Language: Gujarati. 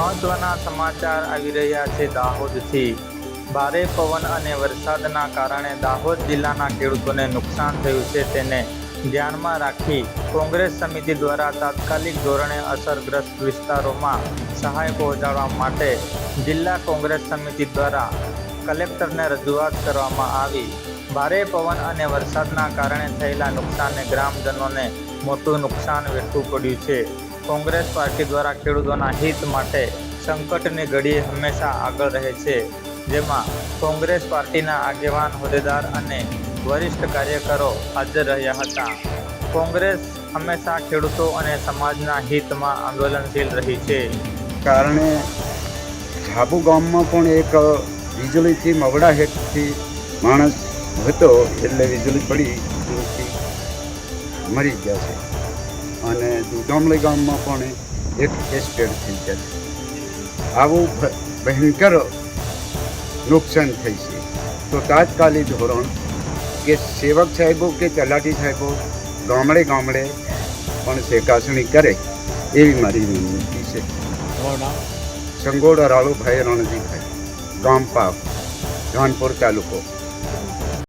મહત્વના સમાચાર આવી રહ્યા છે દાહોદથી. ભારે પવન અને વરસાદના કારણે દાહોદ જિલ્લાના ખેડૂતોને નુકસાન થયું છે તેને ધ્યાનમાં રાખી કોંગ્રેસ સમિતિ દ્વારા તાત્કાલિક ધોરણે અસરગ્રસ્ત વિસ્તારોમાં સહાય પહોંચાડવા માટે જિલ્લા કોંગ્રેસ સમિતિ દ્વારા કલેક્ટરને રજૂઆત કરવામાં આવી. ભારે પવન અને વરસાદના કારણે થયેલા નુકસાનને ગ્રામજનોને મોટું નુકસાન વેઠવું પડ્યું છે. કોંગ્રેસ પાર્ટી દ્વારા ખેડૂતોના હિત માટે સંકટની ઘડીએ હંમેશા આગળ રહે છે. જેમાં કોંગ્રેસ પાર્ટીના આગેવાન, હોદ્દેદાર અને વરિષ્ઠ કાર્યકરો હાજર રહ્યા હતા. કોંગ્રેસ હંમેશા ખેડૂતો અને સમાજના હિતમાં આંદોલનશીલ રહી છે. કારણે ઝાબુ ગામમાં પણ એક વીજળીથી મવડા હેઠથી માણસ હતો, એટલે વીજળી પડી મરી ગયા છે. અને દુધામલી ગામમાં પણ એક એક્સિડન્ટ થઈ જશે છે. આવું ભયંકર નુકસાન થઈ છે. તો તાત્કાલિક ધોરણ કે સેવક સાહેબો કે તલાટી સાહેબો ગામડે ગામડે પણ ચકાસણી કરે એવી મારી વિનંતી છે. સંગોડા રાળુભાઈ રણજીભાઈ ગામ પાપ ધાનપુર તાલુકો.